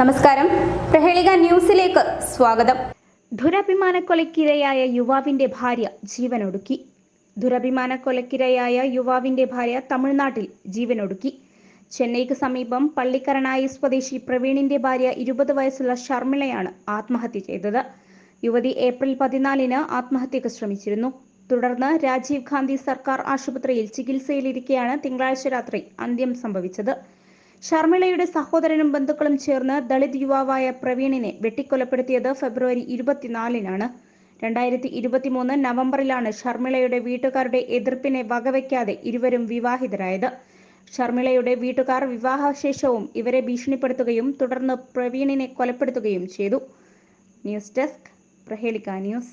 നമസ്കാരം. പ്രഹേളിക ന്യൂസിലേക്ക് സ്വാഗതം. ദുരഭിമാനക്കൊലക്കിരയായ യുവാവിന്റെ ഭാര്യ ജീവനൊടുക്കി. ദുരഭിമാനക്കൊലക്കിരയായ യുവാവിന്റെ ഭാര്യ തമിഴ്നാട്ടിൽ ജീവനൊടുക്കി. ചെന്നൈക്ക് സമീപം പള്ളിക്കരണായി സ്വദേശി പ്രവീണിന്റെ ഭാര്യ ഇരുപത് വയസ്സുള്ള ഷർമിളയാണ് ആത്മഹത്യ ചെയ്തത്. യുവതി ഏപ്രിൽ പതിനാലിന് ആത്മഹത്യക്ക് ശ്രമിച്ചിരുന്നു. തുടർന്ന് രാജീവ് ഗാന്ധി സർക്കാർ ആശുപത്രിയിൽ ചികിത്സയിലിരിക്കെയാണ് തിങ്കളാഴ്ച രാത്രി അന്ത്യം സംഭവിച്ചത്. ഷർമിളയുടെ സഹോദരനും ബന്ധുക്കളും ചേർന്ന് ദളിത് യുവാവായ പ്രവീണിനെ വെട്ടിക്കൊലപ്പെടുത്തിയത് ഫെബ്രുവരി ഇരുപത്തിനാലിനാണ്. രണ്ടായിരത്തി ഇരുപത്തിമൂന്ന് നവംബറിലാണ് ഷർമിളയുടെ വീട്ടുകാരുടെ എതിർപ്പിനെ വകവയ്ക്കാതെ ഇരുവരും വിവാഹിതരായത്. ഷർമിളയുടെ വീട്ടുകാർ വിവാഹശേഷവും ഇവരെ ഭീഷണിപ്പെടുത്തുകയും തുടർന്ന് പ്രവീണിനെ കൊലപ്പെടുത്തുകയും ചെയ്തു. News desk Prahelika news.